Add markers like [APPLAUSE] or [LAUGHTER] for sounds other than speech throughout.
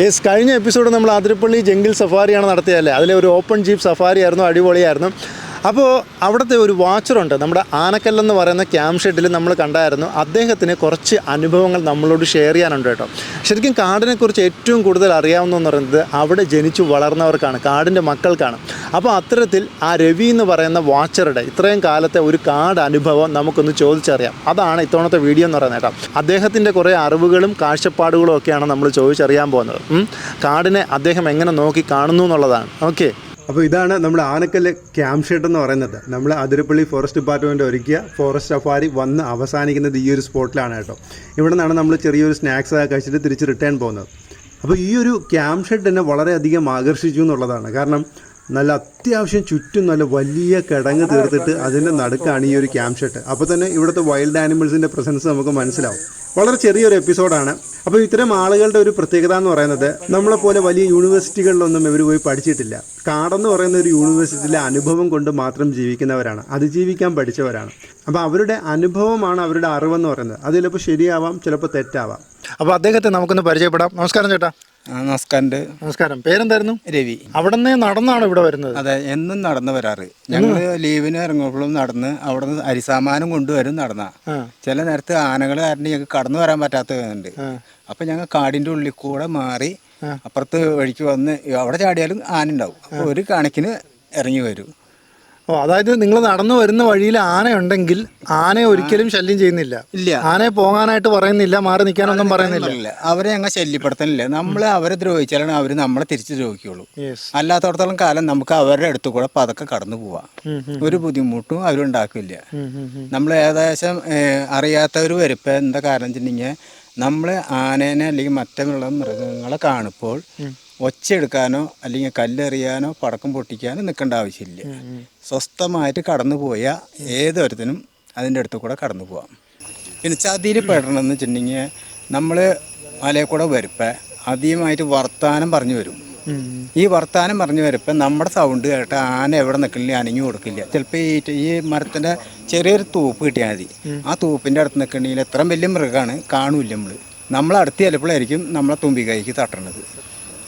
Yes കഴിഞ്ഞ episode നമ്മൾ Athirappilly jungle സഫാരിയാണ് നടത്തിയതല്ലേ? അതിലെ ഒരു ഓപ്പൺ ജീപ്പ് സഫാരി ആയിരുന്നു അടിപൊളിയായിരുന്നു. അപ്പോൾ അവിടുത്തെ ഒരു വാച്ചറുണ്ട്. നമ്മുടെ ആനക്കല്ലെന്ന് പറയുന്ന ക്യാമ്പ് ഷെഡിൽ നമ്മൾ കണ്ടായിരുന്നു. അദ്ദേഹത്തിന് കുറച്ച് അനുഭവങ്ങൾ നമ്മളോട് ഷെയർ ചെയ്യാനുണ്ട് കേട്ടോ. ശരിക്കും കാടിനെക്കുറിച്ച് ഏറ്റവും കൂടുതൽ അറിയാവുന്നതെന്ന് പറയുന്നത് അവിടെ ജനിച്ചു വളർന്നവർക്കാണ് കാടിന്റെ മക്കൾക്കാണ്. അപ്പോൾ അത്തരത്തിൽ ആ രവി എന്ന് പറയുന്ന വാച്ചറുടെ ഇത്രയും കാലത്തെ ഒരു കാട് അനുഭവം നമുക്കൊന്ന് ചോദിച്ചറിയാം. അതാണ് ഇത്തവണത്തെ വീഡിയോ എന്ന് പറയുന്നത് കേട്ടോ. അദ്ദേഹത്തിന്റെ കുറേ അറിവുകളും കാഴ്ചപ്പാടുകളും ഒക്കെയാണ് നമ്മൾ ചോദിച്ചറിയാൻ പോകുന്നത്. കാടിനെ അദ്ദേഹം എങ്ങനെ നോക്കി കാണുന്നു എന്നുള്ളതാണ്. ഓക്കെ അപ്പോൾ ഇതാണ് നമ്മുടെ ആനക്കല്ല് ക്യാമ്പ് ഷെഡ് എന്ന് പറയുന്നത്. നമ്മൾ അതിരപ്പള്ളി ഫോറസ്റ്റ് ഡിപ്പാർട്ട്മെന്റ് ഒരുക്കിയ ഫോറസ്റ്റ് സഫാരി വന്ന് അവസാനിക്കുന്നത് ഈ ഒരു സ്പോട്ടിലാണ് കേട്ടോ. ഇവിടെ നിന്നാണ് നമ്മൾ ചെറിയൊരു സ്നാക്സ് കഴിച്ചിട്ട് തിരിച്ച് റിട്ടേൺ പോകുന്നത്. അപ്പോൾ ഈ ഒരു ക്യാമ്പ് ഷെഡ് എന്നെ വളരെയധികം ആകർഷിച്ചു എന്നുള്ളതാണ്. കാരണം നല്ല അത്യാവശ്യം ചുറ്റും നല്ല വലിയ കിടങ്ങ് തീർത്തിട്ട് അതിന്റെ നടുക്കാണ് ഈ ഒരു ക്യാമ്പ് ഷെഡ്. അപ്പോൾ തന്നെ ഇവിടുത്തെ വൈൽഡ് ആനിമൽസിന്റെ പ്രസൻസ് നമുക്ക് മനസ്സിലാവും. വളരെ ചെറിയൊരു എപ്പിസോഡാണ്. അപ്പോൾ ഇത്തരം ആളുകളുടെ ഒരു പ്രത്യേകത എന്ന് പറയുന്നത് നമ്മളെപ്പോലെ വലിയ യൂണിവേഴ്സിറ്റികളിലൊന്നും ഇവർ പോയി പഠിച്ചിട്ടില്ല. കാടെന്ന് പറയുന്ന ഒരു യൂണിവേഴ്സിറ്റിയിലെ അനുഭവം കൊണ്ട് മാത്രം ജീവിക്കുന്നവരാണ്. അതിജീവിക്കാൻ പഠിച്ചവരാണ്. അപ്പോൾ അവരുടെ അനുഭവമാണ് അവരുടെ അറിവെന്ന് പറയുന്നത്. അത് ചിലപ്പോൾ ശരിയാവാം ചിലപ്പോൾ തെറ്റാവാം. അപ്പോൾ അദ്ദേഹത്തെ നമുക്കൊന്ന് പരിചയപ്പെടാം. നമസ്കാരം ചേട്ടാ. ആ, നമസ്കാരമുണ്ട് നമസ്കാരം. പേരെന്തായിരുന്നു? രവി. അവിടെ നിന്ന് നടന്നാണ് ഇവിടെ വരുന്നത്? അതെ എന്നും നടന്ന് വരാറ്. ഞങ്ങൾ ലീവിന് ഇറങ്ങുമ്പോഴും നടന്ന് അവിടെ നിന്ന് അരിസാമാനം കൊണ്ടുവരും നടന്ന. ചില നേരത്ത് ആനകൾ കാരണം ഞങ്ങൾക്ക് കടന്നു വരാൻ പറ്റാത്തതുണ്ട് അപ്പൊ ഞങ്ങൾ കാടിന്റെ ഉള്ളിൽ കൂടെ മാറി അപ്പുറത്ത് വഴിക്ക് വന്ന് അവിടെ ചാടിയാലും ആന ഉണ്ടാവും. ഒരു കണക്കിന് ഇറങ്ങി വരും. ഓ അതായത് നിങ്ങൾ നടന്നു വരുന്ന വഴിയിൽ ആന ഉണ്ടെങ്കിൽ ആനയെ ഒരിക്കലും ശല്യം ചെയ്യുന്നില്ല. ഇല്ല. ആനയെ പോകാനായിട്ട് പറയുന്നില്ല മാറി നിൽക്കാനൊന്നും പറയുന്നില്ല. അവരെ അങ്ങ് ശല്യപ്പെടുത്തുന്നില്ല. നമ്മൾ അവരെ ദ്രോഹിച്ചാലാണ് അവർ നമ്മളെ തിരിച്ച് ദ്രോഹിക്കുള്ളൂ അല്ലാത്തടത്തോളം കാലം നമുക്ക് അവരുടെ അടുത്ത് കൂടെ പതൊക്കെ കടന്നു പോവാം. ഒരു ബുദ്ധിമുട്ടും അവരുണ്ടാക്കില്ല നമ്മൾ ഏകദേശം അറിയാത്തവർ വരുമ്പോൾ എന്താ കാരണം വെച്ചിട്ടുണ്ടെങ്കിൽ നമ്മൾ ആനേനെ അല്ലെങ്കിൽ മറ്റുള്ള മൃഗങ്ങളെ കാണുമ്പോൾ ഒച്ചയെടുക്കാനോ അല്ലെങ്കിൽ കല്ലെറിയാനോ പടക്കം പൊട്ടിക്കാനോ നിൽക്കേണ്ട ആവശ്യമില്ല. സ്വസ്ഥമായിട്ട് കടന്നു പോയ ഏതൊരുത്തിനും അതിന്റെ അടുത്ത് കൂടെ കടന്നു പോവാം. പിന്നെ ചതിയിൽ പെടണമെന്ന് വെച്ചിട്ടുണ്ടെങ്കിൽ നമ്മൾ മലയിൽ കൂടെ വരുമ്പോൾ ആദ്യമായിട്ട് വർത്താനം പറഞ്ഞു വരും. ഈ വർത്താനം പറഞ്ഞു വരുമ്പോൾ നമ്മുടെ സൗണ്ട് കേട്ട ആന എവിടെ നിൽക്കില്ല അനങ്ങി കൊടുക്കില്ല ചിലപ്പോൾ ഈ ഈ മരത്തിന്റെ ചെറിയൊരു തൂപ്പ് കിട്ടിയാൽ മതി. ആ തൂപ്പിന്റെ അടുത്ത് നിൽക്കണമെങ്കിൽ എത്ര വലിയ മൃഗമാണ് കാണൂല്ല നമ്മൾ നമ്മളടുത്ത് ചിലപ്പോഴായിരിക്കും നമ്മളെ തുമ്പി കൈക്ക് തട്ടണത്.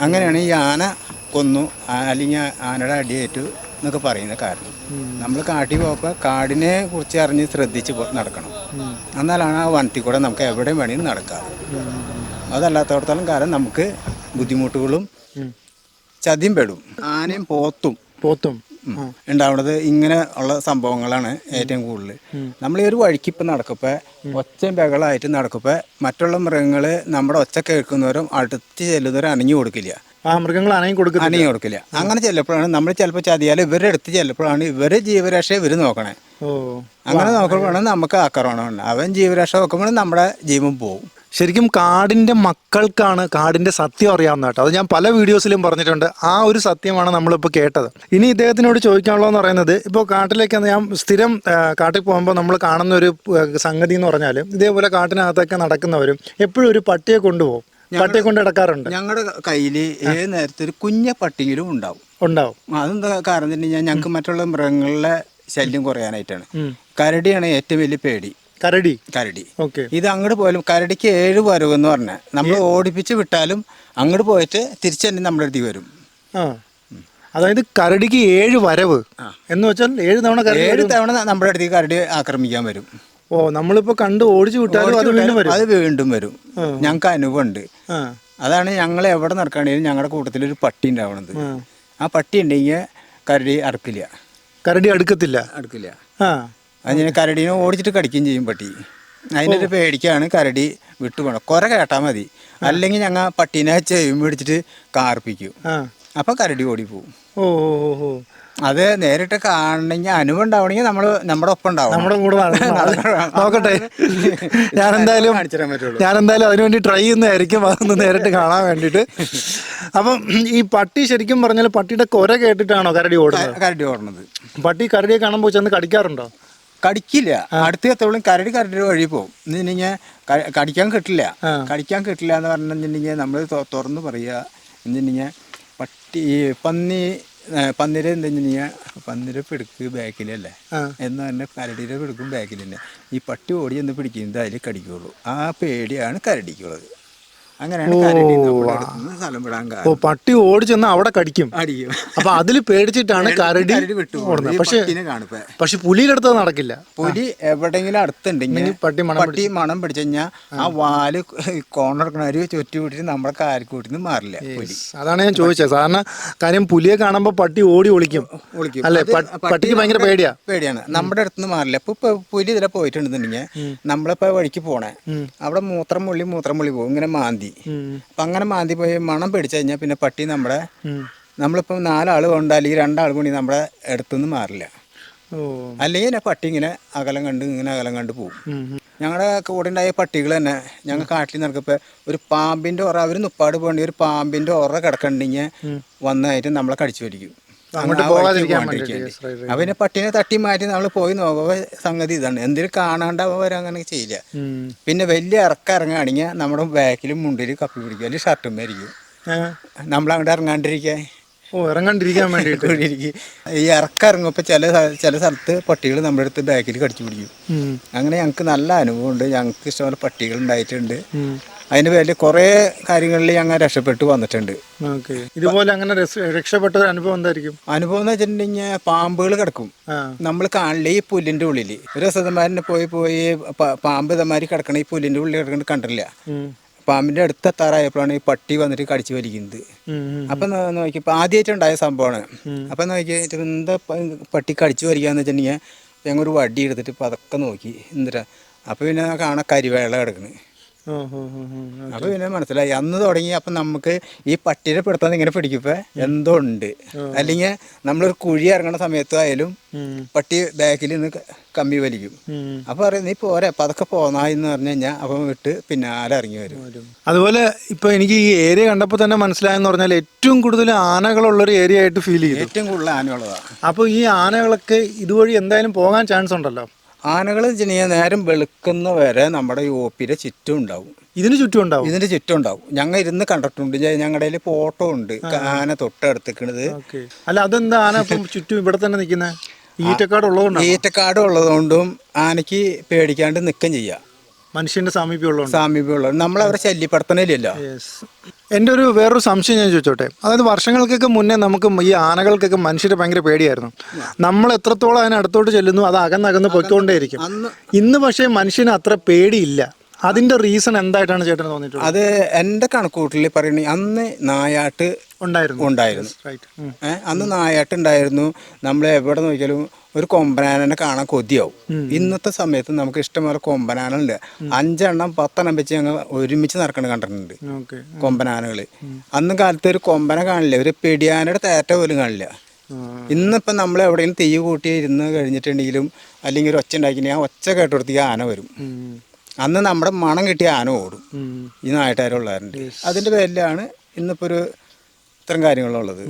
അങ്ങനെയാണ് ഈ ആന കൊന്നു അല്ലെങ്കിൽ ആനയുടെ അടിയേറ്റു എന്നൊക്കെ പറയുന്ന കാരണം. നമ്മൾ കാട്ടിൽ പോകുമ്പോൾ കാടിനെ കുറിച്ച് അറിഞ്ഞ് ശ്രദ്ധിച്ച് നടക്കണം. എന്നാലാണ് ആ വനത്തിൽ കൂടെ നമുക്ക് എവിടെയും വേണമെങ്കിലും നടക്കാം. അതല്ലാത്തടത്തോളം കാലം നമുക്ക് ബുദ്ധിമുട്ടുകളും ചതിയും പെടും. ആനയും പോത്തും പോത്തും. ഉണ്ടാവുന്നത് ഇങ്ങനെ ഉള്ള സംഭവങ്ങളാണ് ഏറ്റവും കൂടുതൽ നമ്മൾ ഈ ഒരു വഴിക്ക് ഇപ്പം നടക്കുമ്പോൾ ഒച്ചയും ബഹളമായിട്ട് നടക്കുമ്പോൾ മറ്റുള്ള മൃഗങ്ങൾ നമ്മുടെ ഒച്ച കേൾക്കുന്നവരും അടുത്ത് ചെല്ലുന്നവരും അണിഞ്ഞു കൊടുക്കില്ല. ആ മൃഗങ്ങൾ അനങ്ങി കൊടുക്കുക അണിഞ്ഞു കൊടുക്കില്ല. അങ്ങനെ ചെല്ലപ്പോഴാണ് നമ്മൾ ചിലപ്പോൾ ചതിയാൽ ഇവരുടെ അടുത്ത് ചെല്ലപ്പോഴാണ് ഇവർ ജീവരക്ഷ ഇവർ നോക്കണേ. ഓ. അങ്ങനെ നോക്കുമ്പോഴാണ് നമുക്ക് ആക്രമണം അവൻ ജീവരക്ഷ നോക്കുമ്പോൾ നമ്മുടെ ജീവൻ പോകും ശരിക്കും കാടിന്റെ മക്കൾക്കാണ് കാടിന്റെ സത്യം അറിയാവുന്ന കേട്ടോ. അത് ഞാൻ പല വീഡിയോസിലും പറഞ്ഞിട്ടുണ്ട്. ആ ഒരു സത്യമാണ് നമ്മളിപ്പോൾ കേട്ടത്. ഇനി ഇദ്ദേഹത്തിനോട് ചോദിക്കാനുള്ളതെന്ന് പറയുന്നത് ഇപ്പോൾ കാട്ടിലേക്ക് ഞാൻ സ്ഥിരം കാട്ടിൽ പോകുമ്പോൾ നമ്മൾ കാണുന്ന ഒരു സംഗതി എന്ന് പറഞ്ഞാൽ ഇതേപോലെ കാട്ടിനകത്തൊക്കെ നടക്കുന്നവരും എപ്പോഴും ഒരു പട്ടിയെ കൊണ്ടുപോകും. പട്ടിയെ കൊണ്ട് നടക്കാറുണ്ട്. ഞങ്ങളുടെ കയ്യിൽ ഏത് നേരത്തെ ഒരു കുഞ്ഞ പട്ടിയിലും ഉണ്ടാവും. ഉണ്ടാവും. അതെന്താ കാരണം തന്നെ ഞങ്ങൾക്ക് മറ്റുള്ള മൃഗങ്ങളുടെ ശല്യം കുറയാനായിട്ടാണ്. കരടിയാണ് ഏറ്റവും വലിയ പേടി. കരടി? കരടി. ഓക്കെ. ഇത് അങ്ങോട്ട് പോയാലും കരടിക്ക് ഏഴ് വരവ് എന്ന് പറഞ്ഞ നമ്മൾ ഓടിപ്പിച്ച് വിട്ടാലും അങ്ങോട്ട് പോയിട്ട് തിരിച്ചു തന്നെ നമ്മുടെ അടുത്തേക്ക് വരും. ആ. അതായത് കരടിക്ക് ഏഴ് വരവ്. എന്ന് വെച്ചാൽ ഏഴ് തവണ ഏഴ് തവണ നമ്മുടെ അടുത്തേക്ക് കരടി ആക്രമിക്കാൻ വരും. ഓ നമ്മളിപ്പോ കണ്ട് ഓടിച്ചു വിട്ടാലും അത് വീണ്ടും വരും. അത് വീണ്ടും വരും. ഞങ്ങൾക്ക് അനുഭവമുണ്ട്. അതാണ് ഞങ്ങൾ എവിടെ നടക്കുകയാണെങ്കിലും ഞങ്ങളുടെ കൂട്ടത്തിൽ ഒരു പട്ടി ഉണ്ടാവണത്. ആ. ആ പട്ടി ഉണ്ടെങ്കിൽ കരടി അടുക്കില്ല. കരടി അടുക്കത്തില്ല. അടുക്കില്ല. ആ. അതിന് കരടീനെ ഓടിച്ചിട്ട് കടിക്കുകയും ചെയ്യും പട്ടി. അതിന്റെ ഒരു പേടിക്കാണ് കരടി വിട്ടു പോകണം കുറെ കേട്ടാൽ മതി. അല്ലെങ്കിൽ ഞങ്ങൾ പട്ടീനെ ചെയ്യും പിടിച്ചിട്ട് കാർപ്പിക്കും. അപ്പം കരടി ഓടിപ്പോവും. ഓ ഓ ഓ ഓ. അത് നേരിട്ട് കാണണമെങ്കിൽ അനുഭവം ഉണ്ടാവണമെങ്കിൽ നമ്മൾ നമ്മുടെ ഒപ്പം ഉണ്ടാവും നമ്മുടെ കൂടെ. [LAUGHS] നോക്കട്ടെ. ഞാൻ എന്തായാലും ഞാൻ എന്തായാലും അതിനുവേണ്ടി ട്രൈ ചെയ്യുന്നതായിരിക്കും. അതൊന്ന് നേരിട്ട് കാണാൻ വേണ്ടിയിട്ട്. അപ്പം ഈ പട്ടി ശരിക്കും പറഞ്ഞാൽ പട്ടിയുടെ കൊര കേട്ടിട്ടാണോ കരടി ഓടുന്നത്? കരടി ഓടുന്നത്. പട്ടി കരടിയെ കാണുമ്പോൾ ചെന്ന് കടിക്കാറുണ്ടോ? കടിക്കില്ല. അടുത്ത് എത്തോളം കരടി കരടി വഴി പോകും എന്നുവെച്ചിട്ടുണ്ടെങ്കിൽ കടിക്കാൻ കിട്ടില്ല. കടിക്കാൻ കിട്ടില്ല എന്ന് പറഞ്ഞിട്ടുണ്ടെങ്കിൽ നമ്മൾ തുറന്ന് പറയുക എന്നുവെച്ചിട്ടുണ്ടെങ്കിൽ പട്ടി പന്നി പന്നിര എന്താ വെച്ചിട്ടുണ്ടെങ്കിൽ പന്നിര പിടുക്ക് ബാക്കിലല്ലേ. എന്ന് പറഞ്ഞാൽ കരടിയുടെ പിടുക്കും ബാക്കിൽ തന്നെ ഈ പട്ടി ഓടി എന്ന് പിടിക്കുന്നത് അതിൽ കടിക്കുള്ളൂ. ആ പേടിയാണ് കരടിക്കുള്ളത്. അങ്ങനെയാണ് അടുത്ത് സ്ഥലം വിടാൻ ഓ പട്ടി ഓടിച്ചെന്ന് അവിടെ കടിക്കും. അടിക്കും അപ്പൊ അതിൽ പേടിച്ചിട്ടാണ് കരടി ഓടുന്നത്. പക്ഷെ പക്ഷെ പുലിയിലെടുത്തത് നടക്കില്ല. പുലി എവിടെങ്കിലും അടുത്തുണ്ടെങ്കിൽ പട്ടി മണം പട്ടി മണം പിടിച്ചു കഴിഞ്ഞാൽ ആ വാൽ കോണർക്കണവര് ചുറ്റി വിട്ടിട്ട് നമ്മുടെ കാരിക്കൂട്ടിന്ന് മാറില്ല പുലി. അതാണ് ഞാൻ ചോദിച്ചത്. സാധാരണ കാര്യം പുലിയെ കാണുമ്പോൾ പട്ടി ഓടി ഒളിക്കും. ഒളിക്കും. അല്ലേ? പട്ടിക്ക് ഭയങ്കര പേടിയാ. പേടിയാണ്. നമ്മുടെ അടുത്തുനിന്ന് മാറില്ല. ഇപ്പൊ ഇപ്പൊ പുലി ഇതിലെ പോയിട്ടുണ്ടെന്നുണ്ടെങ്കിൽ നമ്മളിപ്പോ വഴിക്ക് പോണേ. അവിടെ മൂത്രം മുള്ളി മൂത്രം മുള്ളി പോകും. ഇങ്ങനെ മാന്തി. അപ്പൊ അങ്ങനെ മാന്തി പോയി മണം പിടിച്ചു കഴിഞ്ഞാൽ പിന്നെ പട്ടി നമ്മുടെ നമ്മളിപ്പം നാലാൾ കൊണ്ട് അല്ലെങ്കിൽ രണ്ടാൾ കൂടി നമ്മുടെ അടുത്തുനിന്ന് മാറില്ല. അല്ലെങ്കിൽ പട്ടി ഇങ്ങനെ അകലം കണ്ട് ഇങ്ങനെ അകലം കണ്ട് പോകും. ഞങ്ങളുടെ കൂടെ ഉണ്ടായ പട്ടികൾ തന്നെ ഞങ്ങൾ കാട്ടിൽ നടക്കപ്പോൾ ഒരു പാമ്പിന്റെ ഉറ അവർ നുപ്പാട് പോകേണ്ടി ഒരു പാമ്പിന്റെ ഉറ കിടക്കണ്ടെങ്കിൽ വന്നായിട്ട് നമ്മളെ കടിച്ചു വലിക്കും. അങ്ങോട്ട് പോകാതിരിക്കാൻ വേണ്ടിയിട്ട്. അവനെ പട്ടിനെ തട്ടി മാറ്റി നമ്മൾ പോയി നോക്കുമ്പോൾ സംഗതി ഇതാണ്. എന്തിനും കാണാണ്ട് അവരങ്ങനെ അങ്ങനെ ചെയ്യില്ല. പിന്നെ വലിയ ഇറക്കം ഇറങ്ങുകയാണെങ്കിൽ നമ്മുടെ ബാക്കിലും മുണ്ടിലും കപ്പി പിടിക്കും. അല്ലെങ്കിൽ ഷർട്ടും മേരിക്കും നമ്മൾ നമ്മളങ്ങോട്ട് ഇറങ്ങാണ്ടിരിക്കാൻ ഓ ഇറങ്ങാണ്ടിരിക്കാൻ വേണ്ടിയിട്ട്. [LAUGHS] ഈ ഇറക്കം ഇറങ്ങുമ്പോൾ ചില ചില സ്ഥലത്ത് പട്ടികൾ നമ്മുടെ അടുത്ത് ബാക്കിൽ കടിച്ചു പിടിക്കും. അങ്ങനെ ഞങ്ങൾക്ക് നല്ല അനുഭവമുണ്ട്. ഞങ്ങൾക്ക് ഇഷ്ടംപോലെ പട്ടികൾ ഉണ്ടായിട്ടുണ്ട്. ഉം. വേണ്ടി പേരിൽ കുറേ കാര്യങ്ങളിൽ ഞങ്ങൾ രക്ഷപ്പെട്ടു വന്നിട്ടുണ്ട്. ഇതുപോലെ അങ്ങനെ രക്ഷപ്പെട്ട ഒരു അനുഭവം എന്തായിരിക്കും? അനുഭവം എന്ന് വെച്ചിട്ടുണ്ടെങ്കിൽ പാമ്പുകൾ കിടക്കും. നമ്മൾ കാണില്ലേ ഈ പുല്ലിന്റെ ഉള്ളിൽ ഒരു സതമാരിനെ പോയി പോയി പാമ്പ് ഇതമാതിരി കിടക്കണ ഈ പുല്ലിന്റെ ഉള്ളിൽ കിടക്കണ കണ്ടില്ല പാമ്പിന്റെ അടുത്ത എത്താറായപ്പോഴാണ് ഈ പട്ടി വന്നിട്ട് കടിച്ചു വലിക്കുന്നത്. അപ്പൊ നോക്കി ആദ്യമായിട്ട് ഉണ്ടായ ആദ്യമായിട്ടുണ്ടായ സംഭവമാണ് അപ്പൊ നോക്കിയിട്ട് എന്താ പട്ടി കടിച്ചു വലിക്കാന്ന് വെച്ചിട്ടുണ്ടെങ്കിൽ ഞങ്ങൾ ഒരു വടി എടുത്തിട്ട് പതക്കെ നോക്കി. എന്തിനാ? അപ്പൊ പിന്നെ കാണാൻ കരിവേള കിടക്കണ്. ഓ. അപ്പൊ പിന്നെ മനസ്സിലായി. അന്ന് തുടങ്ങി അപ്പൊ നമുക്ക് ഈ പട്ടിയെ പിടുത്തം ഇങ്ങനെ പിടിക്കുമ്പോ എന്തോ ഉണ്ട്. അല്ലെങ്കിൽ നമ്മളൊരു കുഴി ഇറങ്ങുന്ന സമയത്തായാലും ആയാലും പട്ടി ബാക്കിൽ നിന്ന് കമ്മി വലിക്കും. അപ്പൊ പറയുന്നത് നീ പോരെ പതൊക്കെ പോന്നായി എന്ന് പറഞ്ഞു കഴിഞ്ഞാൽ അപ്പം വിട്ട് പിന്നാലെ ഇറങ്ങി വരും. അതുപോലെ ഇപ്പൊ എനിക്ക് ഈ ഏരിയ കണ്ടപ്പോൾ തന്നെ മനസ്സിലായെന്ന് പറഞ്ഞാൽ ഏറ്റവും കൂടുതൽ ആനകളുള്ള ഒരു ഏരിയ ആയിട്ട് ഫീൽ ചെയ്യും ഏറ്റവും കൂടുതൽ ആനകളാണ് അപ്പോൾ ഈ ആനകളൊക്കെ ഇതുവഴി എന്തായാലും പോകാൻ ചാൻസ് ഉണ്ടല്ലോ. ആനകൾ വെച്ചിട്ടുണ്ടെങ്കിൽ നേരം വെളുക്കുന്ന വരെ നമ്മുടെ ഈ ഓപ്പിയുടെ ചുറ്റും ഉണ്ടാവും. ഇതിന് ചുറ്റും ഉണ്ടാവും? ഇതിന്റെ ചുറ്റും ഉണ്ടാവും. ഞങ്ങൾ ഇരുന്ന് കണ്ടിട്ടുണ്ട്. ഞങ്ങളുടെ കയ്യിൽ ഫോട്ടോ ഉണ്ട്. ആന തൊട്ടടുത്തിക്കണത്. അല്ല അതെന്താ ആന ചുറ്റും ഇവിടെ തന്നെ നിൽക്കുന്നത് ഈറ്റക്കാട് ഉള്ളതുകൊണ്ടാണ്? ഈറ്റക്കാട് ഉള്ളതുകൊണ്ടും ആനയ്ക്ക് പേടിക്കാണ്ട് നിൽക്കുകയും ചെയ്യാം. മനുഷ്യന്റെ സാമീപ്യമുള്ള സാമീപ്യമുള്ള നമ്മൾ അവരുടെ ശല്യപ്പെടുത്തണില്ലല്ലോ. എന്റെ ഒരു വേറൊരു സംശയം ഞാൻ ചോദിച്ചോട്ടെ? അതായത് വർഷങ്ങൾക്കൊക്കെ മുന്നേ നമുക്ക് ഈ ആനകൾക്കൊക്കെ മനുഷ്യരെ ഭയങ്കര പേടിയായിരുന്നു. നമ്മൾ എത്രത്തോളം അതിന് അടുത്തോട്ട് ചെല്ലുന്നു അത് അകന്നകന്ന് പൊയ്ക്കൊണ്ടേയിരിക്കും. ഇന്ന് പക്ഷേ മനുഷ്യന് അത്ര പേടിയില്ല. അതിന്റെ റീസൺ എന്തായിട്ടാണ് ചേട്ടന് തോന്നിയിട്ടുള്ളത്? അത് എന്റെ കണക്കൂട്ടിൽ പറയണ അന്ന് നായാട്ട് ഉണ്ടായിരുന്നു. ഉണ്ടായിരുന്നു. റൈറ്റ് ഏ, അന്ന് നായാട്ട് ഉണ്ടായിരുന്നു. നമ്മൾ എവിടെ നോക്കിയാലും ഒരു കൊമ്പനാനെ കാണാൻ കൊതിയാവും. ഇന്നത്തെ സമയത്ത് നമുക്ക് ഇഷ്ടംപോലെ കൊമ്പനാനുണ്ട് അഞ്ചെണ്ണം പത്തെണ്ണം വെച്ച് ഞങ്ങൾ ഒരുമിച്ച് നടക്കണ കണ്ടിട്ടുണ്ട്. കൊമ്പനാനകൾ. കൊമ്പനാനകൾ അന്ന് കാലത്ത് ഒരു കൊമ്പനെ കാണില്ല. ഒരു പെടിയാനയുടെ തേറ്റ പോലും കാണില്ല. ഇന്നിപ്പം നമ്മൾ എവിടെയെങ്കിലും തീ കൂട്ടി ഇരുന്ന് കഴിഞ്ഞിട്ടുണ്ടെങ്കിലും അല്ലെങ്കിൽ ഒരു ഒച്ച ഉണ്ടാക്കി ആ ഒച്ച കേട്ടുകൊടുത്തി ആന വരും. അന്ന് നമ്മുടെ മണം കിട്ടിയ ആന ഓടും. ഈ നാട്ടുകാരുള്ളവരുണ്ട്. അതിന്റെ പേരിലാണ് ഇന്നിപ്പോൾ ഒരു ഇത്തരം കാര്യങ്ങളുള്ളത്.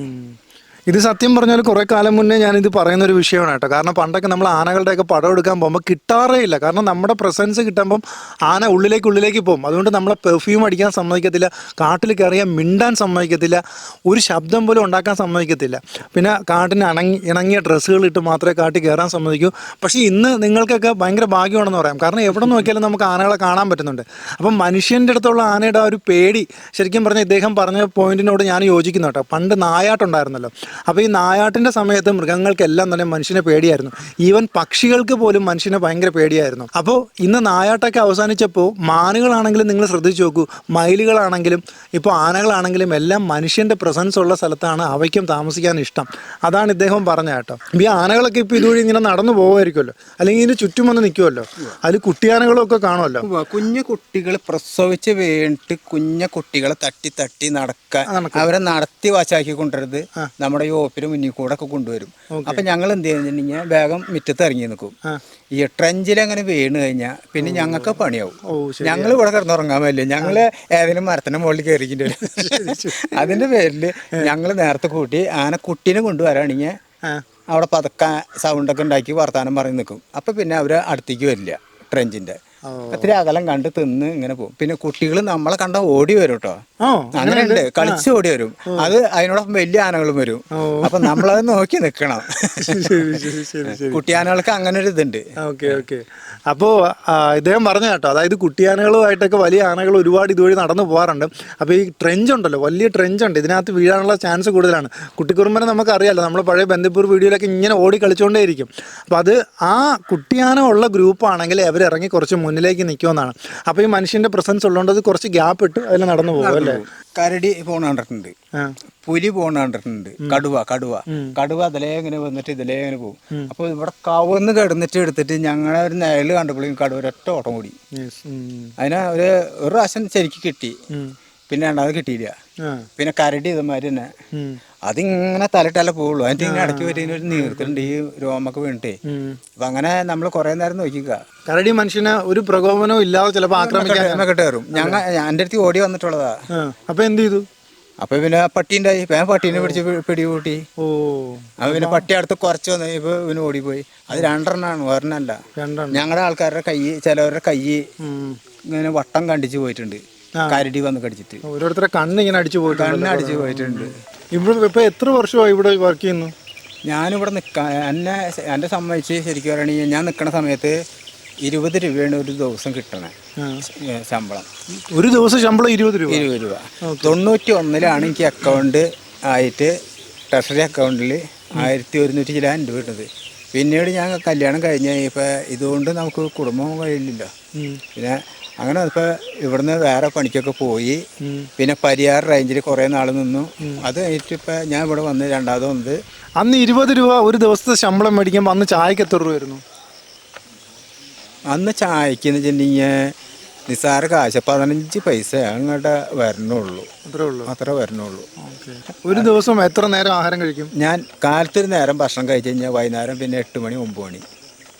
ഇത് സത്യം പറഞ്ഞാൽ കുറെ കാലം മുന്നേ ഞാൻ ഇത് പറയുന്ന ഒരു വിഷയമാണ് കേട്ടോ. കാരണം പണ്ടൊക്കെ നമ്മൾ ആനകളുടെയൊക്കെ പടം എടുക്കാൻ പോകുമ്പോൾ കിട്ടാറേ ഇല്ല. കാരണം നമ്മുടെ പ്രസൻസ് കിട്ടുമ്പം ആന ഉള്ളിലേക്ക് ഉള്ളിലേക്ക് പോകും. അതുകൊണ്ട് നമ്മളെ പെർഫ്യൂം അടിക്കാൻ സമ്മതിക്കത്തില്ല കാട്ടിൽ കയറിയാൽ മിണ്ടാൻ സമ്മതിക്കത്തില്ല ഒരു ശബ്ദം പോലും ഉണ്ടാക്കാൻ സമ്മതിക്കത്തില്ല. പിന്നെ കാട്ടിന് അണങ്ങി ഇണങ്ങിയ ഡ്രസ്സുകൾ ഇട്ട് മാത്രമേ കാട്ടിൽ കയറാൻ സമ്മതിക്കൂ. പക്ഷേ ഇന്ന് നിങ്ങൾക്കൊക്കെ ഭയങ്കര ഭാഗ്യമാണെന്ന് പറയാം. കാരണം എവിടെ നോക്കിയാലും നമുക്ക് ആനകളെ കാണാൻ പറ്റുന്നുണ്ട്. അപ്പം മനുഷ്യന്റെ അടുത്തുള്ള ആനയുടെ ആ ഒരു പേടി ശരിക്കും പറഞ്ഞാൽ ഇദ്ദേഹം പറഞ്ഞ പോയിന്റിനോട് ഞാൻ യോജിക്കുന്നു കേട്ടോ. പണ്ട് നായാട്ടുണ്ടായിരുന്നല്ലോ. അപ്പോൾ ഈ നായാട്ടിന്റെ സമയത്ത് മൃഗങ്ങൾക്കെല്ലാം തന്നെ മനുഷ്യനെ പേടിയായിരുന്നു. ഈവൻ പക്ഷികൾക്ക് പോലും മനുഷ്യനെ ഭയങ്കര പേടിയായിരുന്നു. അപ്പോൾ ഇന്ന് നായാട്ടൊക്കെ അവസാനിച്ചപ്പോൾ മാനുകളാണെങ്കിലും നിങ്ങൾ ശ്രദ്ധിച്ചു നോക്കൂ. മയിലുകളാണെങ്കിലും ഇപ്പോൾ ആനകളാണെങ്കിലും എല്ലാം മനുഷ്യന്റെ പ്രസൻസ് ഉള്ള സ്ഥലത്താണ് അവയ്ക്കും താമസിക്കാൻ ഇഷ്ടം. അതാണ് ഇദ്ദേഹം പറഞ്ഞ കേട്ടോ. ഈ ആനകളൊക്കെ ഇപ്പോൾ ഇതുവഴി ഇങ്ങനെ നടന്നു പോകുമായിരിക്കുമല്ലോ അല്ലെങ്കിൽ ഇതിന് ചുറ്റും വന്ന് നിൽക്കുമല്ലോ. അതിൽ കുട്ടിയാനകളും ഒക്കെ കാണുമല്ലോ. കുഞ്ഞു കുട്ടികൾ പ്രസവിച്ച് വീണിട്ട് കുഞ്ഞു കുട്ടികളെ തട്ടി തട്ടി നടക്കാൻ അവരെ നടത്തി വാച്ചാക്കി കൊണ്ടുവരുന്നത് നമ്മുടെ ഈ ഓപ്പിന് മുന്നിൽ കൂടെ ഒക്കെ കൊണ്ടുവരും. അപ്പൊ ഞങ്ങൾ എന്ത് ചെയ്യുന്നുണ്ടെങ്കിൽ വേഗം മുറ്റത്ത് ഇറങ്ങി നിൽക്കും ഈ ട്രെഞ്ചിൽ അങ്ങനെ വീണ് കഴിഞ്ഞാൽ പിന്നെ ഞങ്ങൾക്ക് പണിയാവും. ഞങ്ങൾ ഇവിടെ കിടന്നുറങ്ങാൻ പറ്റില്ല. ഞങ്ങൾ ഏതെങ്കിലും മരത്തിന്റെ മുകളിൽ വരും. [LAUGHS] അതിന്റെ പേരിൽ ഞങ്ങൾ നേരത്തെ കൂട്ടി ആന കുട്ടീനെ കൊണ്ടുവരാണെങ്കിൽ അവിടെ പതുക്കാൻ സൗണ്ടൊക്കെ ഉണ്ടാക്കി വർത്താനം പറഞ്ഞ് നിൽക്കും. അപ്പം പിന്നെ അവർ അടുത്തേക്ക് വരില്ല ട്രെഞ്ചിന്റെ. ഇത്തിരി അകലം കണ്ട് തിന്ന് ഇങ്ങനെ പോകും. പിന്നെ കുട്ടികൾ നമ്മളെ കണ്ട ഓടി വരും കേട്ടോ. അങ്ങനെയുണ്ട്. കളിച്ച് ഓടി വരും. അത് അതിനോടൊപ്പം വലിയ ആനകളും വരും. അപ്പൊ നമ്മളത് നോക്കി നിക്കണം. കുട്ടിയാനകൾക്ക് അങ്ങനെ ഒരു ഇതുണ്ട്. Okay okay. അപ്പോൾ ഇദ്ദേഹം പറഞ്ഞു കേട്ടോ. അതായത് കുട്ടിയാനകളുമായിട്ടൊക്കെ വലിയ ആനകൾ ഒരുപാട് ഇതുവഴി നടന്നു പോകാറുണ്ട്. അപ്പോൾ ഈ ട്രെഞ്ച് ഉണ്ടല്ലോ വലിയ ട്രെഞ്ച് ഉണ്ട് ഇതിനകത്ത് വീഴാനുള്ള ചാൻസ് കൂടുതലാണ്. കുട്ടിക്കുറുമ്പനെ നമുക്കറിയാലോ നമ്മൾ പഴയ ബന്ദിപ്പൂർ വീഡിയോയിലൊക്കെ ഇങ്ങനെ ഓടി കളിച്ചുകൊണ്ടേയിരിക്കും അപ്പോൾ അത് ആ കുട്ടിയാന ഉള്ള ഗ്രൂപ്പാണെങ്കിൽ അവർ ഇറങ്ങി കുറച്ച് മുന്നിലേക്ക് നിൽക്കുമെന്നാണ് അപ്പോൾ ഈ മനുഷ്യന്റെ പ്രസൻസ് ഉള്ളതുകൊണ്ട് അത് കുറച്ച് ഗ്യാപ്പ് ഇട്ട് അതിൽ നടന്നു പോകും അല്ലേ? കരടി പോണ കണ്ടിട്ടുണ്ട്. പുലി പോണ കണ്ടിട്ടുണ്ട്. കടുവ കടുവ. കടുവ അതിലേ ഇങ്ങനെ വന്നിട്ട് ഇതിലേ ഇങ്ങനെ പോകും. അപ്പോൾ ഇവിടെ കവന്ന് കിടന്നിട്ട് എടുത്തിട്ട് ഞങ്ങളെ ഒരു നിഴൽ കണ്ടപ്പോഴേക്കും കടുവ ഒരൊറ്റ ഓട്ടം കൂടി. അതിനെ ഒരു ഒരു പ്രാവശ്യം ശരിക്ക് കിട്ടി. പിന്നെ രണ്ടാമത് കിട്ടിയില്ല. പിന്നെ കരടി ഇതുമാതിരി തന്നെ. അതിങ്ങനെ തലട്ടല്ല പോവുള്ളൂ. അതിന്റെ ഇങ്ങനെ ഇടയ്ക്ക് വരുന്ന ഒരു നീർത്തുണ്ട് ഈ രോമൊക്കെ വീണിട്ടേ. അപ്പൊ അങ്ങനെ നമ്മൾ കുറെ നേരം നോക്കിക്ക. കരടി മനുഷ്യന് ഒരു പ്രകോപനവും ഇല്ലാതെ ചിലപ്പോൾ ആക്രമിക്കാൻ കയറും ഞങ്ങൾ എന്റെ അടുത്ത് ഓടി വന്നിട്ടുള്ളതാ. അപ്പൊ എന്ത് ചെയ്തു? അപ്പൊ പിന്നെ പട്ടി ഉണ്ടായി ഞാൻ പട്ടീനെ പിടിച്ച് പിടികൂട്ടി. ഓ. അപ്പൊ പിന്നെ പട്ടി അടുത്ത് കുറച്ച് വന്നു ഇപ്പൊ പിന്നെ ഓടിപ്പോയി. അത് രണ്ടെണ്ണാണ് ഒരെണ്ണല്ല. ഞങ്ങളുടെ ആൾക്കാരുടെ കൈ ചിലവരുടെ കൈ. ഇങ്ങനെ വട്ടം കണ്ടിച്ച് പോയിട്ടുണ്ട്. കരടി വന്ന് കടിച്ചിട്ട്. ഓരോരുത്തരുടെ കണ്ണ് ഇങ്ങനെ അടിച്ചു പോയിട്ടുണ്ട്. അടിച്ചു പോയിട്ടുണ്ട്. ഇവിടെ ഇപ്പോൾ എത്ര വർഷമായി ഇവിടെ വർക്ക് ചെയ്യുന്നു? ഞാനിവിടെ നിൽക്കാൻ എന്നെ എന്നെ സംബന്ധിച്ച് ശരിക്കും പറയുകയാണെങ്കിൽ ഞാൻ നിൽക്കുന്ന സമയത്ത് ഇരുപത് രൂപയാണ് ഒരു ദിവസം കിട്ടണേ. ശമ്പളം. ഒരു ദിവസം ശമ്പളം ഇരുപത് രൂപ? ഇരുപത് രൂപ. തൊണ്ണൂറ്റി ഒന്നിലാണ് എനിക്ക് അക്കൗണ്ട് ആയിട്ട് ട്രഷറി അക്കൗണ്ടിൽ ആയിരത്തി ഒരുന്നൂറ്റി ചിലാൻ രൂപ കിട്ടുന്നത് പിന്നീട് ഞാൻ കല്യാണം കഴിഞ്ഞ ഇപ്പോൾ ഇതുകൊണ്ട് നമുക്ക് കുടുംബം കഴിയില്ലല്ലോ. പിന്നെ അങ്ങനെ ഇപ്പോൾ ഇവിടുന്ന് വേറെ പണിക്കൊക്കെ പോയി. പിന്നെ പരിയാർ റേഞ്ചിൽ കുറേ നാൾ നിന്നു. അത് കഴിഞ്ഞിട്ട് ഇപ്പം ഞാൻ ഇവിടെ വന്ന് രണ്ടാമത് വന്നത്. അന്ന് ഇരുപത് രൂപ ഒരു ദിവസത്തെ ശമ്പളം മേടിക്കുമ്പോൾ അന്ന് ചായക്ക് എത്ര രൂപ വരുന്നു അന്ന് ചായക്ക് എന്ന് വെച്ചിട്ടുണ്ടെങ്കിൽ നിസ്സാര കാശ് പതിനഞ്ച് പൈസ അങ്ങോട്ട് വരണുള്ളൂ. അത്രേ ഉള്ളൂ. അത്ര വരണുള്ളൂ. ഒരു ദിവസം എത്ര നേരം ആഹാരം കഴിക്കും? ഞാൻ കാലത്തൊരു നേരം ഭക്ഷണം കഴിച്ച് കഴിഞ്ഞാൽ വൈകുന്നേരം പിന്നെ എട്ട് മണി ഒമ്പത് മണി.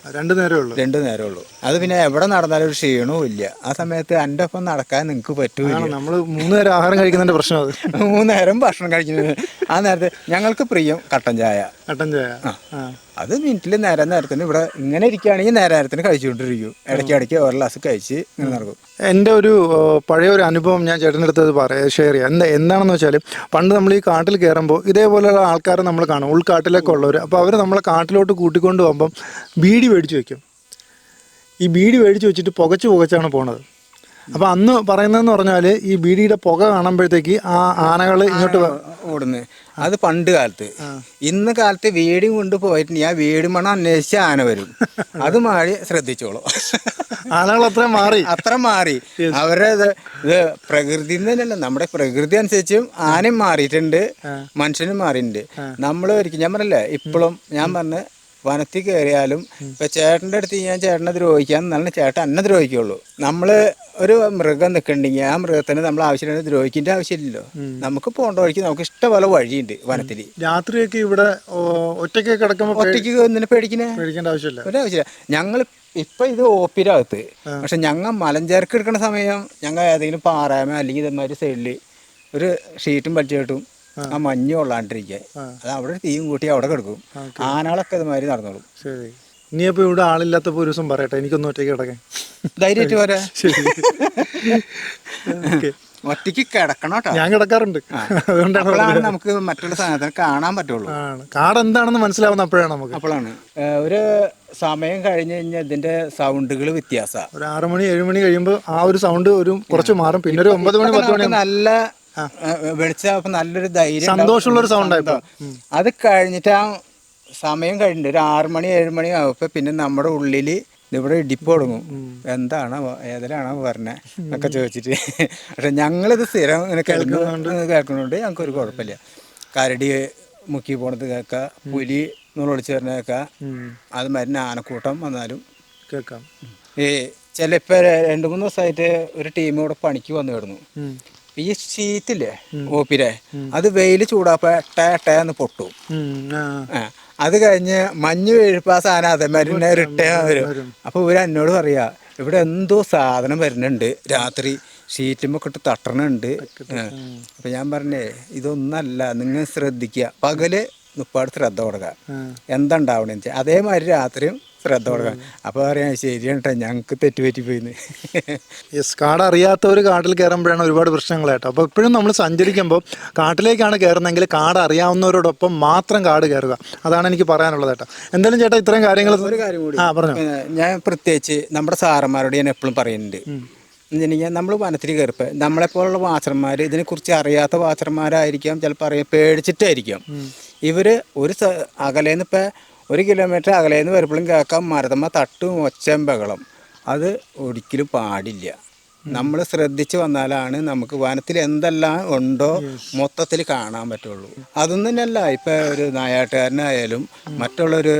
രണ്ട് നേരമുള്ളൂ രണ്ട് നേരമേ ഉള്ളൂ. അത് പിന്നെ എവിടെ നടന്നാലും ഒരു ക്ഷീണവും ഇല്ല. ആ സമയത്ത് എന്റെ ഒപ്പം നടക്കാൻ നിങ്ങൾക്ക് പറ്റൂല നമ്മൾ മൂന്ന് നേരം ആഹാരം കഴിക്കുന്നതിന്റെ പ്രശ്നം അത്. മൂന്ന് നേരം ഭക്ഷണം കഴിക്കുന്നത്. ആ നേരത്തെ ഞങ്ങൾക്ക് പ്രിയം കട്ടൻ ചായ. കട്ടൻ ചായ. ആ. അത് മിനിറ്റിൽ നേരം നേരത്തിന് ഇവിടെ ഇങ്ങനെ ഇരിക്കുകയാണെങ്കിൽ നേരം നേരത്തിന് കഴിച്ചുകൊണ്ടിരിക്കും. ഇടയ്ക്ക് ഇടയ്ക്ക് ഒരു ഗ്ലാസ് കഴിച്ച് ഇങ്ങനെ നടക്കും. എന്റെ ഒരു പഴയ ഒരു അനുഭവം ഞാൻ ചേട്ടന്റെ അടുത്ത് പറയാം ഷെയർ ചെയ്യാം. എന്താ എന്താണെന്ന് വെച്ചാൽ പണ്ട് നമ്മൾ ഈ കാട്ടിൽ കയറുമ്പോൾ ഇതേപോലെയുള്ള ആൾക്കാരെ നമ്മൾ കാണും. ഉൾക്കാട്ടിലൊക്കെ ഉള്ളവർ അപ്പോൾ അവർ നമ്മളെ കാട്ടിലോട്ട് കൂട്ടിക്കൊണ്ട് പോകുമ്പം ബീഡി മേടിച്ച് വെക്കും. ഈ ബീഡി മേടിച്ച് വെച്ചിട്ട് പുകച്ച് പുകച്ചാണ് പോണത്. അപ്പോൾ അന്ന് പറയുന്നതെന്ന് പറഞ്ഞാൽ ഈ ബീഡിയുടെ പുക കാണുമ്പോഴത്തേക്ക് ആ ആനകൾ ഇങ്ങോട്ട് ഓടുന്നത് അത് പണ്ട് കാലത്ത്. ഇന്ന് കാലത്ത് വീടും കൊണ്ട് പോയിട്ട് ആ വീട് മണം അന്വേഷിച്ച് ആന വരും. അത് മാറി ശ്രദ്ധിച്ചോളൂ. ആനകൾ അത്ര മാറി. അത്ര മാറി. ഇത് ഇത് പ്രകൃതി തന്നെയല്ല നമ്മുടെ പ്രകൃതി അനുസരിച്ചും ആനയും മാറിയിട്ടുണ്ട് മനുഷ്യനും മാറിയിട്ടുണ്ട്. നമ്മൾ ഒരിക്കലും ഞാൻ പറഞ്ഞല്ലേ ഇപ്പോഴും ഞാൻ പറഞ്ഞ് വനത്തിൽ കയറിയാലും ഇപ്പൊ ചേട്ടന്റെ അടുത്ത് ഞാൻ ചേട്ടനെ ദ്രോഹിക്കാം നല്ല ചേട്ടൻ എന്നെ ദ്രോഹിക്കുള്ളൂ. നമ്മൾ ഒരു മൃഗം നിൽക്കണ്ടെങ്കിൽ ആ മൃഗത്തിന് നമ്മൾ ആവശ്യമില്ല ദ്രോഹിക്കേണ്ട ആവശ്യമില്ലല്ലോ. നമുക്ക് പോകേണ്ട വഴിക്ക് നമുക്ക് ഇഷ്ടപോലെ വഴിയുണ്ട് വനത്തിൽ. രാത്രിയൊക്കെ ഇവിടെ ഒറ്റയ്ക്ക് കിടക്കുമ്പോൾ ഒറ്റയ്ക്ക് ഒന്നിനെ പേടിക്കണേ? പേടിക്കേണ്ട ആവശ്യമില്ല. ഒരു ആവശ്യമില്ല ഞങ്ങൾ ഇപ്പൊ ഇത് ഓപ്പിരകത്ത്. പക്ഷെ ഞങ്ങൾ മലഞ്ചേർക്ക് എടുക്കുന്ന സമയം ഞങ്ങൾ ഏതെങ്കിലും പാറാമോ അല്ലെങ്കിൽ ഇതേമാതിരി സൈഡിൽ ഒരു ഷീറ്റും വലിച്ചിട്ടും ആ. മഞ്ഞ് കൊള്ളാണ്ടിരിക്കുക അത് അവിടെ തീയും കൂട്ടി അവിടെ കിടക്കും. ആനകളൊക്കെ ഇതുമാതിരി നടന്നോളും. ശരി. ഇനിയപ്പോൾ ഇവിടെ ആളില്ലാത്തപ്പോ ഒരു ദിവസം പറയട്ടെ. എനിക്കൊന്നും ഒറ്റയ്ക്ക് കിടക്കാൻ. ധൈര്യമായിട്ട് പോരാ. [LAUGHS] ഒറ്റയ്ക്ക് കിടക്കണം കേട്ടോ. ഞാൻ കിടക്കാറുണ്ട്. അതുകൊണ്ടാണ് നമുക്ക് മറ്റുള്ള സാധനത്തിന് കാണാൻ പറ്റുള്ളൂ. കാട് എന്താണെന്ന് മനസ്സിലാവുന്ന അപ്പോഴാണ് നമുക്ക്. അപ്പോഴാണ്. ഒരു സമയം കഴിഞ്ഞു കഴിഞ്ഞാൽ ഇതിന്റെ സൗണ്ടുകൾ വ്യത്യാസമാണ് ഒരു ആറു മണി ഏഴ് മണി കഴിയുമ്പോൾ ആ ഒരു സൗണ്ട് ഒരു കുറച്ച് മാറും. പിന്നെ ഒരു ഒമ്പത് മണി പത്ത് മണി നല്ല വെളിച്ച നല്ലൊരു ധൈര്യം സന്തോഷമുള്ള ഒരു സൗണ്ട് അത് കഴിഞ്ഞിട്ട് ആ സമയം കഴിഞ്ഞിട്ട് ഒരു ആറുമണി മണി ഏഴ് മണി ആവുമ്പോ പിന്നെ നമ്മുടെ ഉള്ളിൽ ഇവിടെ ഇടിപ്പ് തുടങ്ങും. എന്താണ് ഏതിലാണോ പറഞ്ഞത് എന്നൊക്കെ ചോദിച്ചിട്ട്. പക്ഷെ ഞങ്ങളിത് സ്ഥിരം ഇങ്ങനെ കേൾക്കുന്നുണ്ട്. കേൾക്കുന്നുണ്ട്. ഞങ്ങൾക്ക് ഒരു കുഴപ്പമില്ല. കരടി മുക്കി പോണത് കേൾക്കാം പുലി നൂളൊളിച്ച് പറഞ്ഞ കേൾക്കാം. അത് മരുന്ന് ആനക്കൂട്ടം വന്നാലും കേൾക്കാം. ഈ ചിലപ്പോ രണ്ട് മൂന്ന് ദിവസമായിട്ട് ഒരു ടീം ഇവിടെ പണിക്ക് വന്നു കിടന്നു. ഈ ഷീറ്റില്ലേ ഓപ്പിരെ അത് വെയിൽ ചൂടാപ്പ ടേ ടേ എന്ന് പൊട്ടും. അത് കഴിഞ്ഞ് മഞ്ഞ് വീഴ്പ്പാ സാധനം അതേമാതിരി തന്നെ റിട്ടേ വരും. അപ്പൊ ഇവർ എന്നോട് പറയാ ഇവിടെ എന്തോ സാധനം വരുന്നുണ്ട് രാത്രി ഷീറ്റുമ്പോ ഇട്ട് തട്ടണുണ്ട്. അപ്പൊ ഞാൻ പറഞ്ഞേ ഇതൊന്നല്ല നിങ്ങൾ ശ്രദ്ധിക്കുക പകൽ മുപ്പാട് ശ്രദ്ധ കൊടുക്കുക. എന്താ ഉണ്ടാവണെന്ന് വെച്ചാൽ അതേമാതിരി രാത്രിയും ശ്രദ്ധ കൊടുക്കാം അപ്പോൾ പറയാം ശരിയാണ് ഞങ്ങൾക്ക് തെറ്റുപറ്റിപ്പോയിന്ന് യെസ് കാട് അറിയാത്തവർ കാട്ടിൽ കയറുമ്പോഴാണ് ഒരുപാട് പ്രശ്നങ്ങൾ കേട്ടോ അപ്പോൾ എപ്പോഴും നമ്മൾ സഞ്ചരിക്കുമ്പോൾ കാട്ടിലേക്കാണ് കയറുന്നതെങ്കിൽ കാട് അറിയാവുന്നവരോടൊപ്പം മാത്രം കാട് കയറുക. അതാണ് എനിക്ക് പറയാനുള്ളത് കേട്ടോ എന്തായാലും ചേട്ടാ ഇത്രയും കാര്യങ്ങൾ ഒരു കാര്യം കൂടി. ആ പറഞ്ഞു. ഞാൻ പ്രത്യേകിച്ച് നമ്മുടെ സാറന്മാരോട് ഞാൻ എപ്പോഴും പറയുന്നുണ്ട്. എന്നുവെച്ചാൽ നമ്മൾ വനത്തിൽ കയറിപ്പ് നമ്മളെപ്പോലുള്ള വാച്ചർമാർ ഇതിനെക്കുറിച്ച് അറിയാത്ത വാച്ചർമാരായിരിക്കാം ചിലപ്പോൾ അറിയാം പേടിച്ചിട്ടായിരിക്കാം. ഇവർ ഒരു അകലേന്നിപ്പോൾ അകലേന്ന് ഒരു കിലോമീറ്റർ അകലേന്ന് വരുമ്പോഴും കേൾക്കാം മരതമ്മ തട്ടും ഒച്ചയും ബഹളം അത് ഒരിക്കലും പാടില്ല. നമ്മൾ ശ്രദ്ധിച്ചു വന്നാലാണ് നമുക്ക് വനത്തിൽ എന്തെല്ലാം ഉണ്ടോ മൊത്തത്തിൽ കാണാൻ പറ്റുള്ളൂ. അതൊന്നും തന്നെയല്ല ഇപ്പം ഒരു നായാട്ടുകാരനായാലും മറ്റുള്ളൊരു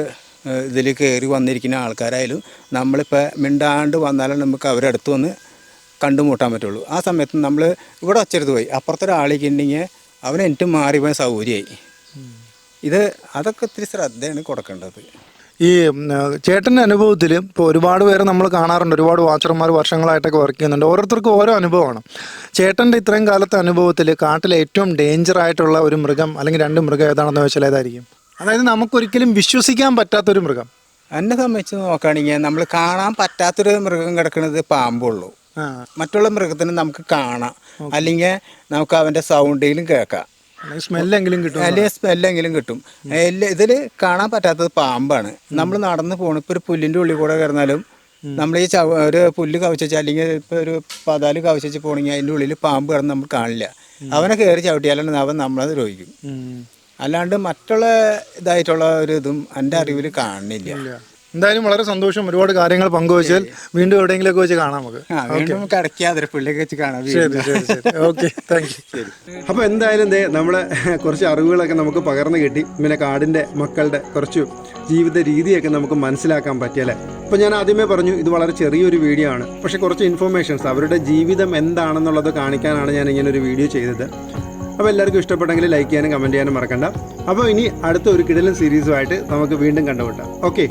ഇതിൽ കയറി വന്നിരിക്കുന്ന ആൾക്കാരായാലും നമ്മളിപ്പോൾ മിണ്ടാണ്ട് വന്നാലും നമുക്ക് അവരുടെ അടുത്ത് വന്ന് കണ്ടുമുട്ടാൻ പറ്റുള്ളൂ. ആ സമയത്ത് നമ്മൾ ഇവിടെ ഒച്ചെടുത്ത് പോയി. അപ്പുറത്തെ ഒരാളേക്ക് ഉണ്ടെങ്കിൽ അവൻ എനിക്ക് മാറി പോയ സൗകര്യമായി. ഇത് അതൊക്കെ ഇത്തിരി ശ്രദ്ധയാണ് കൊടുക്കേണ്ടത്. ഈ ചേട്ടന്റെ അനുഭവത്തിൽ ഇപ്പോൾ ഒരുപാട് പേര് നമ്മൾ കാണാറുണ്ട്. ഒരുപാട് വാച്ചർമാർ വർഷങ്ങളായിട്ടൊക്കെ വർക്ക് ചെയ്യുന്നുണ്ട്. ഓരോരുത്തർക്കും ഓരോ അനുഭവമാണ്. ചേട്ടന്റെ ഇത്രയും കാലത്തെ അനുഭവത്തിൽ കാട്ടിലെ ഏറ്റവും ഡേഞ്ചർ ആയിട്ടുള്ള ഒരു മൃഗം അല്ലെങ്കിൽ രണ്ട് മൃഗം ഏതാണെന്ന് വെച്ചാൽ ഏതായിരിക്കും? അതായത് നമുക്കൊരിക്കലും വിശ്വസിക്കാൻ പറ്റാത്തൊരു മൃഗം. എന്നെ സംബന്ധിച്ച് നോക്കുകയാണെങ്കിൽ നമ്മൾ കാണാൻ പറ്റാത്തൊരു മൃഗം കിടക്കുന്നത് പാമ്പുള്ളൂ മറ്റുള്ള മൃഗത്തിന് നമുക്ക് കാണാം. അല്ലെങ്കിൽ നമുക്ക് അവന്റെ സൗണ്ടിലും കേൾക്കാം. സ്മെല്ലെങ്കിലും കിട്ടും അല്ലെങ്കിൽ സ്മെല്ലെങ്കിലും കിട്ടും. ഇതിൽ കാണാൻ പറ്റാത്തത് പാമ്പാണ്. നമ്മൾ നടന്ന് പോകണം ഇപ്പോൾ ഒരു പുല്ലിന്റെ ഉള്ളിൽ കൂടെ കിടന്നാലും നമ്മൾ ഈ ചവ ഒരു പുല്ല് കവച്ചു അല്ലെങ്കിൽ ഇപ്പോൾ ഒരു പതാൽ കവച്ചു പോകണമെങ്കിൽ അതിന്റെ ഉള്ളിൽ പാമ്പ് കിടന്ന് നമ്മൾ കാണില്ല. അവനെ കയറി ചവിട്ടിയാലാണ് അവൻ നമ്മളത് രോഹിക്കും അല്ലാണ്ട് മറ്റുള്ള ഇതായിട്ടുള്ള ഒരു ഇതും എന്റെ അറിവിൽ കാണുന്നില്ല. എന്തായാലും വളരെ സന്തോഷം ഒരുപാട് കാര്യങ്ങൾ പങ്കുവച്ചാൽ വീണ്ടും എവിടെയെങ്കിലുമൊക്കെ വെച്ച് കാണാം നമുക്ക്. വീണ്ടും നമുക്ക് അതിരപ്പള്ളിയൊക്കെ വെച്ച് കാണാം ശരി ശരി ശരി. ഓക്കെ താങ്ക് യു അപ്പോൾ എന്തായാലും ദേ നമ്മളെ കുറച്ച് അറിവുകളൊക്കെ നമുക്ക് പകർന്നു കിട്ടി. പിന്നെ കാടിന്റെ മക്കളുടെ കുറച്ച് ജീവിത രീതിയൊക്കെ നമുക്ക് മനസ്സിലാക്കാൻ പറ്റിയല്ലേ? അപ്പോൾ ഞാൻ ആദ്യമേ പറഞ്ഞു ഇത് വളരെ ചെറിയൊരു വീഡിയോ ആണ്. പക്ഷേ കുറച്ച് ഇൻഫർമേഷൻസ് അവരുടെ ജീവിതം എന്താണെന്നുള്ളത് കാണിക്കാനാണ് ഞാൻ ഇങ്ങനെ ഒരു വീഡിയോ ചെയ്തത്. അപ്പോൾ എല്ലാവർക്കും ഇഷ്ടപ്പെട്ടെങ്കിൽ ലൈക്ക് ചെയ്യാനും കമന്റ് ചെയ്യാനും മറക്കണ്ട. അപ്പോൾ ഇനി അടുത്ത ഒരു കിടലും സീരീസുമായിട്ട് നമുക്ക് വീണ്ടും കണ്ടുമുട്ടാം. ഓക്കെ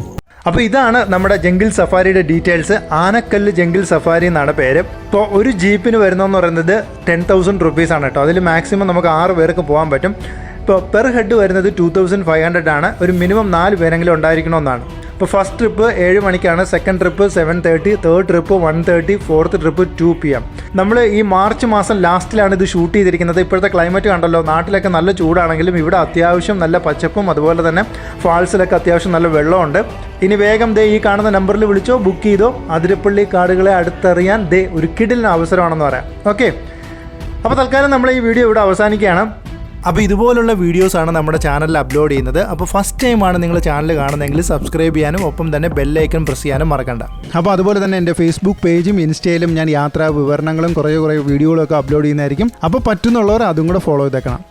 അപ്പോൾ ഇതാണ് നമ്മുടെ ജംഗിൾ സഫാരിയുടെ ഡീറ്റെയിൽസ്. ആനക്കല്ല് ജംഗിൾ സഫാരി എന്നാണ് പേര്. ഇപ്പോൾ ഒരു ജീപ്പിന് വരുന്നതെന്ന് പറയുന്നത് ടെൻ തൗസൻഡ് റുപ്പീസ് ആണ് കേട്ടോ. അതിൽ മാക്സിമം നമുക്ക് ആറ് പേർക്ക് പോകാൻ പറ്റും. ഇപ്പോൾ പെർ ഹെഡ് വരുന്നത് ടു തൗസൻഡ് ഫൈവ് ഹൺഡ്രഡ് ആണ്. ഒരു മിനിമം നാല് പേരെങ്കിലും ഉണ്ടായിരിക്കണമെന്നാണ്. ഇപ്പോൾ ഫസ്റ്റ് ട്രിപ്പ് ഏഴ് മണിക്കാണ് second trip seven thirty third trip one thirty fourth trip two P M നമ്മൾ ഈ മാർച്ച് മാസം ലാസ്റ്റിലാണ് ഇത് ഷൂട്ട് ചെയ്തിരിക്കുന്നത്. ഇപ്പോഴത്തെ ക്ലൈമറ്റ് കണ്ടല്ലോ നാട്ടിലൊക്കെ നല്ല ചൂടാണെങ്കിലും ഇവിടെ അത്യാവശ്യം നല്ല പച്ചപ്പും അതുപോലെ തന്നെ ഫാൾസിലൊക്കെ അത്യാവശ്യം നല്ല വെള്ളമുണ്ട് ഇനി വേഗം ദേ ഈ കാണുന്ന നമ്പറിൽ വിളിച്ചോ ബുക്ക് ചെയ്തോ അതിരപ്പള്ളി കാടുകളെ അടുത്തറിയാൻ ദേ ഒരു കിടിലിന് അവസരമാണെന്ന് പറയാം. ഓക്കെ അപ്പോൾ തൽക്കാലം നമ്മൾ ഈ വീഡിയോ ഇവിടെ അവസാനിക്കുകയാണ്. അപ്പോൾ ഇതുപോലുള്ള വീഡിയോസാണ് നമ്മുടെ ചാനലിൽ അപ്ലോഡ് ചെയ്യുന്നത്. അപ്പോൾ ഫസ്റ്റ് ടൈമാണ് നിങ്ങൾ ചാനൽ കാണുന്നതെങ്കിൽ സബ്സ്ക്രൈബ് ചെയ്യാനും ഒപ്പം തന്നെ ബെല്ലൈക്കൺ പ്രസ് ചെയ്യാനും മറക്കണ്ട. അപ്പോൾ അതുപോലെ തന്നെ എന്റെ ഫേസ്ബുക്ക് പേജും ഇൻസ്റ്റയിലും ഞാൻ യാത്രാ വിവരണങ്ങളും കുറേ കുറേ വീഡിയോകളൊക്കെ അപ്ലോഡ് ചെയ്യുന്നതായിരിക്കും. അപ്പോൾ പറ്റുന്നുള്ളവർ അതും കൂടെ ഫോളോ ചെയ്തേക്കണം.